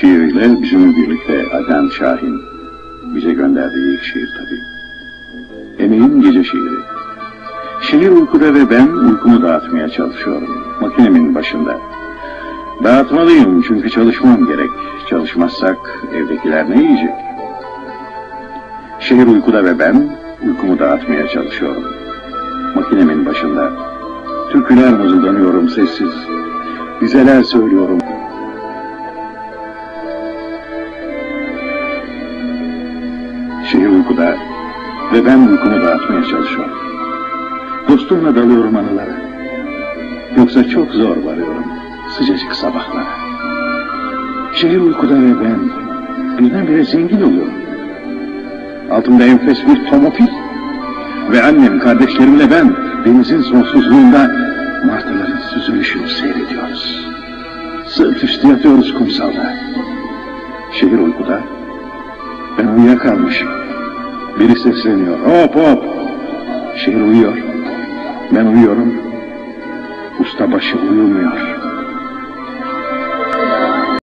şiiriyle bizimle birlikte Adnan Şahin bize gönderdiği ilk şiir tabii. Emeğin gece şiiri. Şehir uykuda ve ben uykumu dağıtmaya çalışıyorum. Makinemin başında. Dağıtmalıyım çünkü çalışmam gerek. Çalışmazsak evdekiler ne yiyecek? Şehir uykuda ve ben uykumu dağıtmaya çalışıyorum. Makinemin başında. Türküler mızıldanıyorum sessiz. Dizeler söylüyorum. Şehir uykuda ve ben uykumu dağıtmaya çalışıyorum. Dostumla dalıyorum anılara. Yoksa çok zor varıyorum sıcacık sabahlara. Şehir uykuda ve ben birdenbire zengin oluyorum. Altımda enfes bir tomopil. Ve annem, kardeşlerimle ben denizin sonsuzluğunda martıların seyrediyoruz. Sırt üstü yatıyoruz kumsalda. Şehir uykuda. Ben uyuyakalmışım. Biri sesleniyor. Hop hop. Şehir uyuyor. Ben uyuyorum. Ustabaşı uyumuyor.